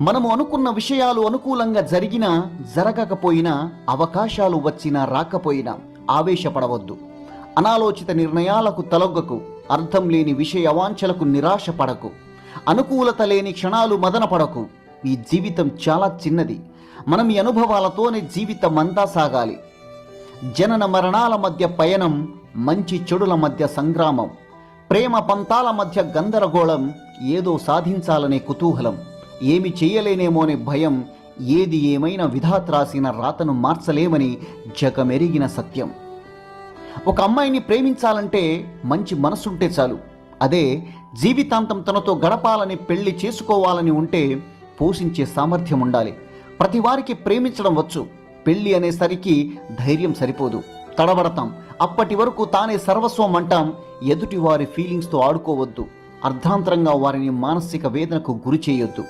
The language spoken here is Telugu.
మనము అనుకున్న విషయాలు అనుకూలంగా జరిగినా జరగకపోయినా అవకాశాలు వచ్చినా రాకపోయినా ఆవేశపడవద్దు. అనాలోచిత నిర్ణయాలకు తలొగ్గకు అర్థం లేని విషయ అవాంఛలకు నిరాశ పడకు అనుకూలత లేని క్షణాలు మదనపడకు. ఈ జీవితం చాలా చిన్నది. మనం ఈ అనుభవాలతోనే జీవితం అంతా సాగాలి. జనన మరణాల మధ్య పయనం మంచి చెడుల మధ్య సంగ్రామం. ప్రేమ పంతాల మధ్య గందరగోళం ఏదో సాధించాలనే కుతూహలం. ఏమి చేయలేనేమోనే భయం ఏది ఏమైనా విధాత రాసిన రాతను మార్చలేమని జగమెరిగిన సత్యం. ఒక అమ్మాయిని ప్రేమించాలంటే మంచి మనసుంటే చాలు. అదే జీవితాంతం తనతో గడపాలని పెళ్ళి చేసుకోవాలని ఉంటే పోషించే సామర్థ్యం ఉండాలి. ప్రతి వారికి ప్రేమించడం వచ్చు. పెళ్ళి అనేసరికి ధైర్యం సరిపోదు. తడబడతాం. అప్పటి వరకు తానే సర్వస్వం అంటాం. ఎదుటి వారి ఫీలింగ్స్తో ఆడుకోవద్దు. అర్ధాంతరంగా వారిని మానసిక వేదనకు గురి చేయొద్దు.